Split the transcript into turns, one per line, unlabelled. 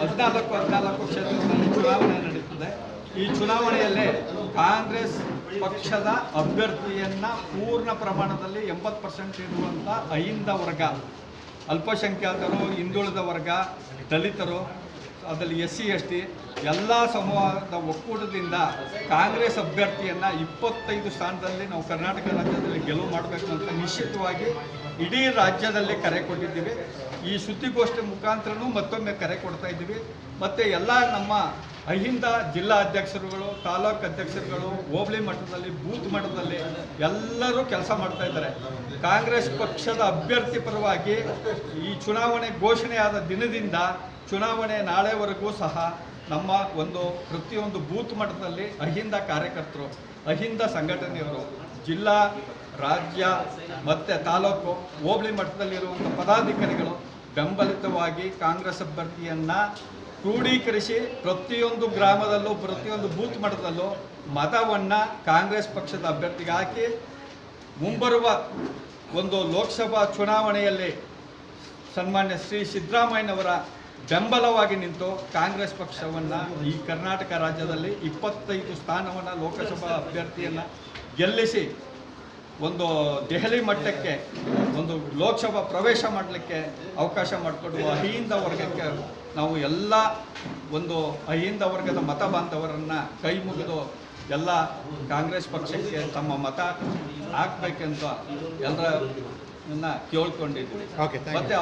ಹದಿನಾಲ್ಕು ಹದಿನಾಲ್ಕು ಕ್ಷೇತ್ರಗಳಲ್ಲಿ ಚುನಾವಣೆ ನಡೀತದೆ. ಈ ಚುನಾವಣೆಯಲ್ಲಿ ಕಾಂಗ್ರೆಸ್ ಪಕ್ಷದ ಅಭ್ಯರ್ಥಿಯನ್ನ ಪೂರ್ಣ ಪ್ರಮಾಣದಲ್ಲಿ ಎಂಬತ್ತು ಪರ್ಸೆಂಟ್ ಇರುವಂಥ ಅಹಿಂದ ವರ್ಗ, ಅಲ್ಪಸಂಖ್ಯಾತರು, ಹಿಂದುಳಿದ ವರ್ಗ, ದಲಿತರು, ಅದರಲ್ಲಿ ಎಸ್ ಸಿ ಎಸ್ ಟಿ ಎಲ್ಲ ಸಮೂಹದ ಒಕ್ಕೂಟದಿಂದ ಕಾಂಗ್ರೆಸ್ ಅಭ್ಯರ್ಥಿಯನ್ನು ಇಪ್ಪತ್ತೈದು ಸ್ಥಾನದಲ್ಲಿ ನಾವು ಕರ್ನಾಟಕ ರಾಜ್ಯದಲ್ಲಿ ಗೆಲುವು ಮಾಡಬೇಕು ಅಂತ ನಿಶ್ಚಿತವಾಗಿ ಇಡೀ ರಾಜ್ಯದಲ್ಲಿ ಕರೆ ಕೊಟ್ಟಿದ್ದೀವಿ. ಈ ಸುದ್ದಿಗೋಷ್ಠಿ ಮುಖಾಂತರನೂ ಮತ್ತೊಮ್ಮೆ ಕರೆ ಕೊಡ್ತಾ ಇದ್ದೀವಿ. ಮತ್ತು ಎಲ್ಲ ನಮ್ಮ ಅಹಿಂದ ಜಿಲ್ಲಾ ಅಧ್ಯಕ್ಷರುಗಳು, ತಾಲೂಕು ಅಧ್ಯಕ್ಷರುಗಳು, ಹೋಬಳಿ ಮಟ್ಟದಲ್ಲಿ, ಬೂತ್ ಮಟ್ಟದಲ್ಲಿ ಎಲ್ಲರೂ ಕೆಲಸ ಮಾಡ್ತಾ ಇದ್ದಾರೆ. ಕಾಂಗ್ರೆಸ್ ಪಕ್ಷದ ಅಭ್ಯರ್ಥಿ ಪರವಾಗಿ ಈ ಚುನಾವಣೆ ಘೋಷಣೆಯಾದ ದಿನದಿಂದ ಚುನಾವಣೆ ನಾಳೆವರೆಗೂ ಸಹ ನಮ್ಮ ಒಂದು ಪ್ರತಿಯೊಂದು ಬೂತ್ ಮಟ್ಟದಲ್ಲಿ ಅಹಿಂದ ಕಾರ್ಯಕರ್ತರು, ಅಹಿಂದ ಸಂಘಟನೆಯವರು, ಜಿಲ್ಲಾ, ರಾಜ್ಯ ಮತ್ತು ತಾಲೂಕು ಹೋಬಳಿ ಮಟ್ಟದಲ್ಲಿರುವಂಥ ಪದಾಧಿಕಾರಿಗಳು ಬೆಂಬಲಿತವಾಗಿ ಕಾಂಗ್ರೆಸ್ ಅಭ್ಯರ್ಥಿಯನ್ನು ಕ್ರೋಢೀಕರಿಸಿ ಪ್ರತಿಯೊಂದು ಗ್ರಾಮದಲ್ಲೂ, ಪ್ರತಿಯೊಂದು ಬೂತ್ ಮಟ್ಟದಲ್ಲೂ ಮತವನ್ನು ಕಾಂಗ್ರೆಸ್ ಪಕ್ಷದ ಅಭ್ಯರ್ಥಿಗೆ ಹಾಕಿ ಮುಂಬರುವ ಒಂದು ಲೋಕಸಭಾ ಚುನಾವಣೆಯಲ್ಲಿ ಸನ್ಮಾನ್ಯ ಶ್ರೀ ಸಿದ್ದರಾಮಯ್ಯನವರ ಬೆಂಬಲವಾಗಿ ನಿಂತು ಕಾಂಗ್ರೆಸ್ ಪಕ್ಷವನ್ನು ಈ ಕರ್ನಾಟಕ ರಾಜ್ಯದಲ್ಲಿ ಇಪ್ಪತ್ತೈದು ಸ್ಥಾನವನ್ನು ಲೋಕಸಭಾ ಅಭ್ಯರ್ಥಿಯನ್ನು ಗೆಲ್ಲಿಸಿ ಒಂದು ದೆಹಲಿ ಮಟ್ಟಕ್ಕೆ ಒಂದು ಲೋಕಸಭಾ ಪ್ರವೇಶ ಮಾಡಲಿಕ್ಕೆ ಅವಕಾಶ ಮಾಡಿಕೊಡುವ ಅಹಿಂದ ವರ್ಗಕ್ಕೆ ನಾವು ಎಲ್ಲ ಒಂದು ಅಹಿಂದ ವರ್ಗದ ಮತ ಬಾಂಧವರನ್ನು ಕೈ ಮುಗಿದು ಎಲ್ಲ ಕಾಂಗ್ರೆಸ್ ಪಕ್ಷಕ್ಕೆ ತಮ್ಮ ಮತ ಹಾಕ್ಬೇಕಂತ ಎಲ್ಲರನ್ನ ಕೇಳ್ಕೊಂಡಿದ್ವಿ
you.
ಮತ್ತೆ